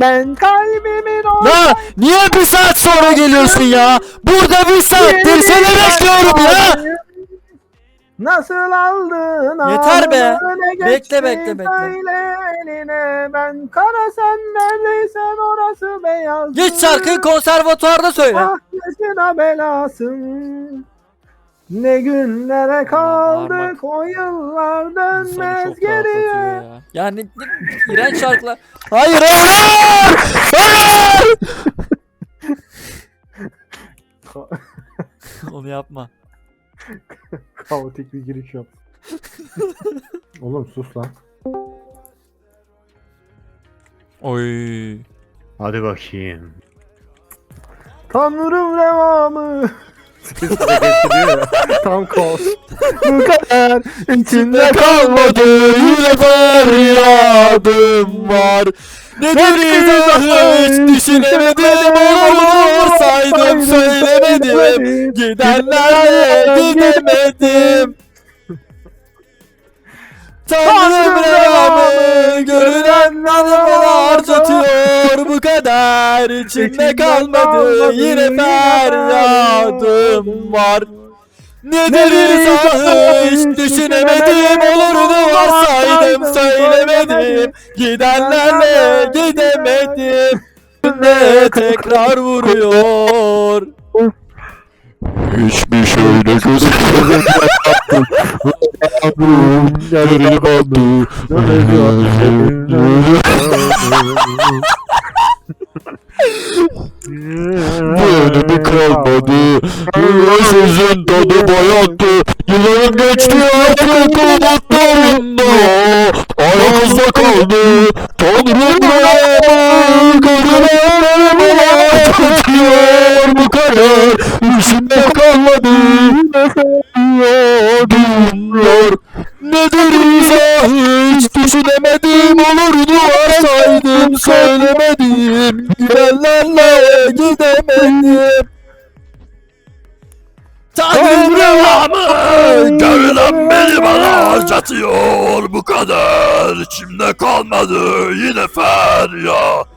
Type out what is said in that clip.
Ben kalbimin o Ya niye bir saat sonra geliyorsun ya? Burada bir saattir seni bekliyorum ya. Nasıl aldın Yeter be. Bekle, geçti, bekle, bekle. Söyle eline ben kara sen neredeysen orası beyaz Git şarkıyı konservatuarda söyle. Ah yaşına belasın Ne günlere kaldık o yıllar dönmez geriye ya. Yani iğrenç şarkılar. Hayır hayır! Hayır! Onu yapma. Kaotik bir giriş yap Oğlum sus lan Oy. Hadi bakayım. Tanrım revamı Ya Tam kaos Bu kadar içinde kalmadı yine feryadım var. Nedir izahı hiç düşünemedim saydım söylemedim. Gidenlerle gidemedim. Tanrım kadar içimde kalmadı. yine feryadım var. Nedir izahı hiç düşünemedim. olurdu varsaydım söylemedim. Gidenlerle gidemedim. Ne tekrar vuruyor? Hiçbir şeyle gözükmüyor Yarını bandı kalmadı Sözün tadı bayattı Yılların geçti artık umutlarında Aramızda kaldı. Tanrım rüyamı Görülenlerim acıtıyor bu kadar İçimde kalmadı. Yadımlar Nedir izahı hiç düşünemedim. Olurdu varsaydım söylemedim. Gidenlerle gidemedim Tanrım rüyamı Görülen beni bana harcatıyor Bu kadar. İçimde kalmadı Yine feryat